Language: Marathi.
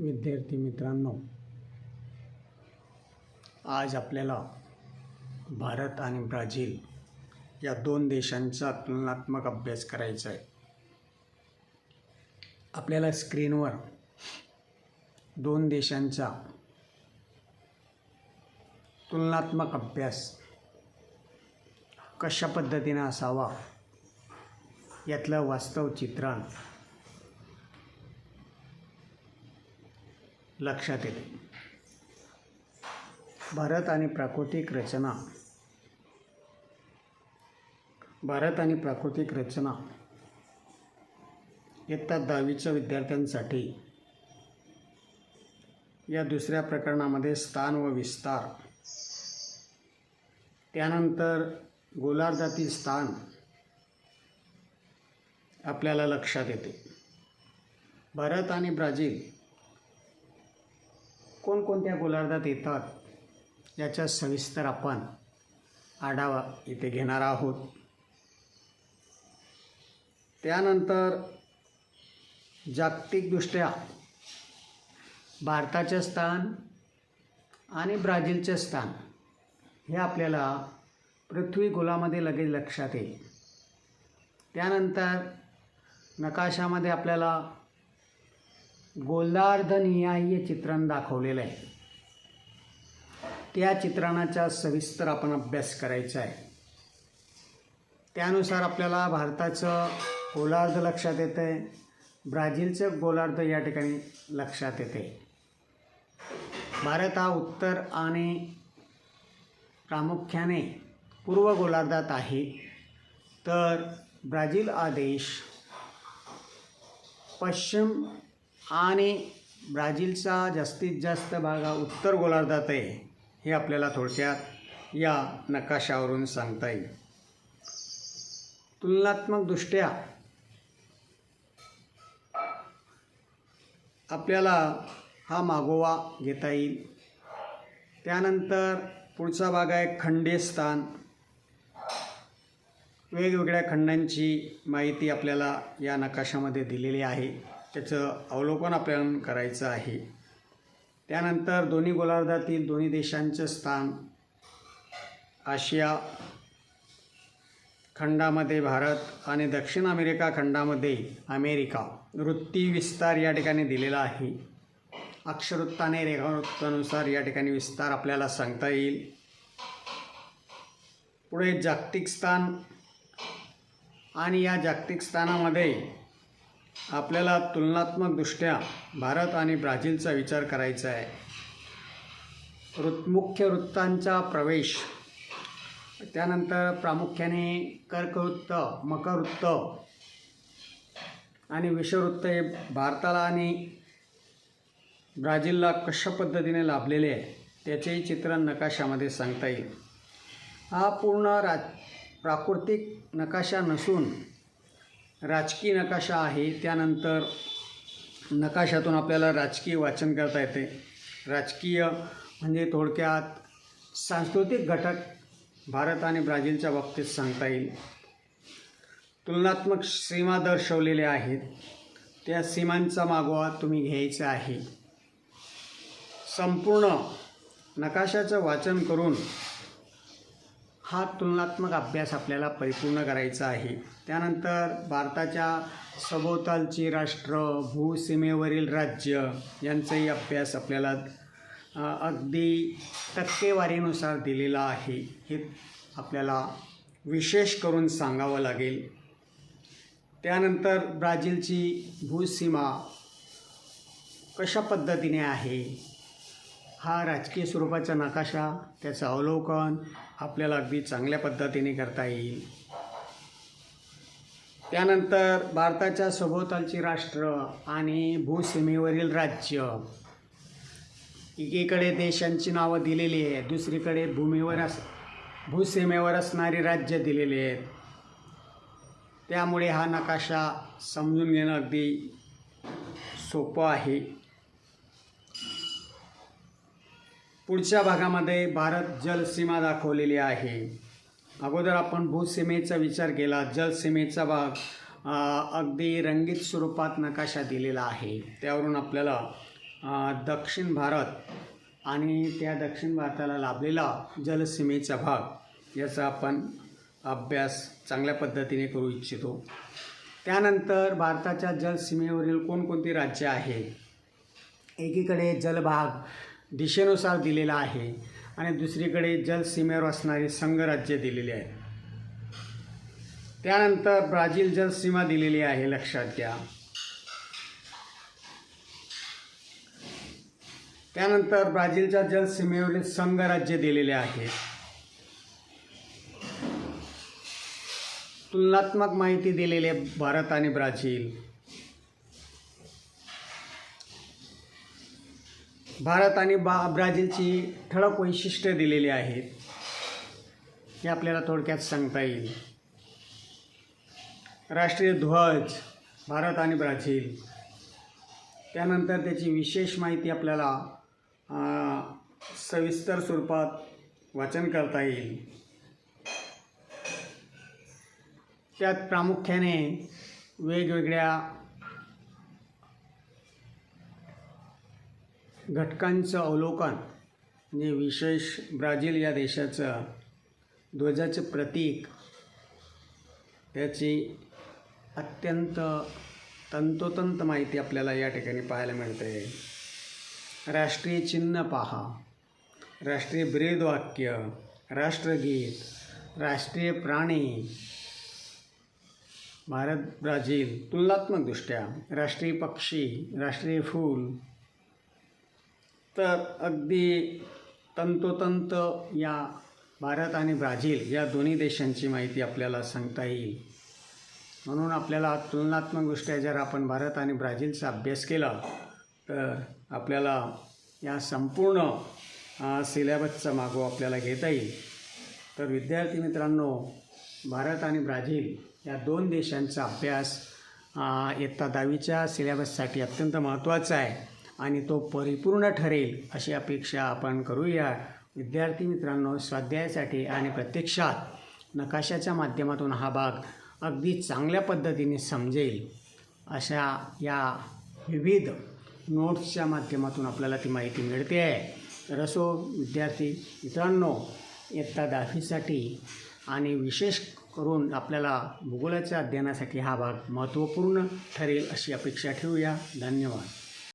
विद्यार्थी मित्रांनो आज आपल्याला भारत आणि ब्राझील या दोन देशांचा तुलनात्मक अभ्यास करायचा आहे. आपल्याला स्क्रीनवर दोन देशांचा तुलनात्मक अभ्यास कशा पद्धतीने असावा यातलं वास्तव चित्रण लक्षात येते. भारत आणि प्राकृतिक रचना. भारत आणि प्राकृतिक रचना. इयत्ता दहावीच्या विद्यार्थ्यांसाठी. या दुसऱ्या प्रकरणामध्ये स्थान व विस्तार. त्यानंतर गोलार्धातील स्थान आपल्याला लक्षात येते. भारत आणि ब्राझील कोणकोणत्या गोलार्धात येतात याचा सविस्तर आपण आढावा इथे घेणार आहोत. त्यानंतर जागतिकदृष्ट्या भारताचे स्थान आणि ब्राझीलचे स्थान हे आपल्याला पृथ्वी गोलामध्ये लगेच लक्षात येईल. त्यानंतर नकाशामध्ये आपल्याला गोलार्धनियाय चित्रण दाखवलेलं आहे. त्या चित्रणाचा सविस्तर आपण अभ्यास करायचा आहे. त्यानुसार आपल्याला भारताचं गोलार्ध लक्षात येतं आहे ब्राझीलचं गोलार्ध या ठिकाणी लक्षात येते भारत हा उत्तर आणि प्रामुख्याने पूर्व गोलार्धात आहे. तर ब्राझील हा देश पश्चिम आणि ब्राझीलचा जास्तीत जास्त भाग हा उत्तर गोलार्धात आहे हे आपल्याला थोडक्यात या नकाशावरून सांगता येईल. तुलनात्मकदृष्ट्या आपल्याला हा मागोवा घेता येईल. त्यानंतर पुढचा भाग आहे खंडेस्थान. वेगवेगळ्या खंडांची माहिती आपल्याला या नकाशामध्ये दिलेली आहे. त्याचं अवलोकन आपल्याला करायचं आहे. त्यानंतर दोन्ही गोलार्धातील दोन्ही देशांचं स्थान आशिया खंडामध्ये भारत आणि दक्षिण अमेरिका खंडामध्ये अमेरिका. वृत्ती विस्तार या ठिकाणी दिलेला आहे. अक्षरवृत्ताने रेखावृत्तानुसार या ठिकाणी विस्तार आपल्याला सांगता येईल. पुढे जागतिक स्थान आणि या जागतिक स्थानामध्ये आपल्याला तुलनात्मकदृष्ट्या भारत आणि ब्राझीलचा विचार करायचा आहे. वृत् मुख्य वृत्तांचा प्रवेश त्यानंतर प्रामुख्याने कर्कवृत्त मकरवृत्त आणि विषवृत्त हे भारताला आणि ब्राझीलला कशा पद्धतीने लाभलेले आहे त्याचेही चित्रण नकाशामध्ये सांगता येईल. हा पूर्ण राज प्राकृतिक नकाशा नसून राजकीय नकाशा आहे त्यानंतर नकाशातून आपल्याला राजकीय वाचन करता येते. राजकीय म्हणजे थोडक्यात सांस्कृतिक घटक भारत आणि ब्राझीलच्या बाबतीत सांगता येईल. तुलनात्मक सीमा दर्शवलेल्या आहेत. त्या सीमांचा मागोवा तुम्ही घ्यायचा आहे. संपूर्ण नकाशाचं वाचन करून हा तुलनात्मक अभ्यास आपल्याला परिपूर्ण करायचा आहे. त्यानंतर भारताच्या सभोवतालची राष्ट्र भूसीमेवरील राज्य यांचाही अभ्यास आपल्याला अगदी टक्केवारीनुसार दिलेला आहे. हे आपल्याला विशेष करून सांगावं लागेल. त्यानंतर ब्राझीलची भूसीमा कशा पद्धतीने आहे? हा राजकीय स्वरूपाचा नकाशा त्याचं अवलोकन आपल्याला अगदी चांगल्या पद्धतीने करता येईल. त्यानंतर भारताच्या सभोवतालची राष्ट्र आणि भूसीमेवरील राज्य. एकीकडे देशांची नावं दिलेली आहेत दुसरीकडे भूमीवर अस भूसीमेवर असणारी राज्य दिलेली आहेत. त्यामुळे हा नकाशा समजून घेणं अगदी सोपं आहे. पुढच्या भागामध्ये भारत जलसीमा दाखवलेली आहे. अगोदर आपण भूसीमेचा विचार केला. जलसीमेचा भाग अगदी रंगीत स्वरूपात नकाशा दिलेला आहे. त्यावरून आपल्याला दक्षिण भारत आणि त्या दक्षिण भारताला लाभलेला जलसीमेचा भाग याचा आपण अभ्यास चांगल्या पद्धतीने करू इच्छितो. त्यानंतर भारताच्या जलसीमेवरील कोणकोणती राज्य आहेत? एकीकडे जलभाग दिशेनुसार दिलेला आहे. आणि दुसरीकडे जलसीमेवर असणारी संघराज्य दिलेली आहे त्यानंतर ब्राझील जलसीमा दिलेली आहे लक्षात घ्या. त्यानंतर ब्राझीलच्या जलसीमेवरील संघराज्य दिलेले आहेत तुलनात्मक माहिती दिलेली आहे भारत आणि ब्राझील. भारत आणि बा ब्राझीलची ठळक वैशिष्ट्य दिलेली आहेत हे आपल्याला थोडक्यात सांगता येईल. राष्ट्रीय ध्वज भारत आणि ब्राझील. त्यानंतर त्याची विशेष माहिती आपल्याला सविस्तर स्वरूपात वाचन करता येईल. त्यात प्रामुख्याने वेगवेगळ्या घटकांचं अवलोकन म्हणजे विशेष ब्राझील या देशाचं ध्वजाचं प्रतीक त्याची अत्यंत तंतोतंत माहिती आपल्याला या ठिकाणी पाहायला मिळते. राष्ट्रीय चिन्ह पहा राष्ट्रीय ब्रेदवाक्य राष्ट्रगीत राष्ट्रीय प्राणी भारत ब्राझील तुलनात्मकदृष्ट्या राष्ट्रीय पक्षी राष्ट्रीय फूल तर अगदी तंतोतंत या भारत आणि ब्राझील या दोन्ही देशांची माहिती आपल्याला सांगता येईल. म्हणून आपल्याला तुलनात्मकदृष्ट्या जर आपण भारत आणि ब्राझीलचा अभ्यास केला तर आपल्याला या संपूर्ण सिलेबसचा मागोवा आपल्याला घेता येईल. तर विद्यार्थी मित्रांनो भारत आणि ब्राझील या दोन देशांचा अभ्यास इयत्ता दहावीच्या सिलेबससाठी अत्यंत महत्त्वाचा आहे. आणि तो परिपूर्ण ठरेल अशी अपेक्षा आपण करूया. विद्यार्थी मित्रांनो स्वाध्यायासाठी आणि प्रत्यक्षात नकाशाच्या माध्यमातून हा भाग अगदी चांगल्या पद्धतीने समजेल. अशा या विविध नोट्सच्या माध्यमातून आपल्याला ती माहिती मिळते. आहे तर असो विद्यार्थी मित्रांनो इयत्ता दहावीसाठी आणि विशेष करून आपल्याला भूगोलाच्या अध्ययनासाठी हा भाग महत्त्वपूर्ण ठरेल अशी अपेक्षा ठेवूया. धन्यवाद.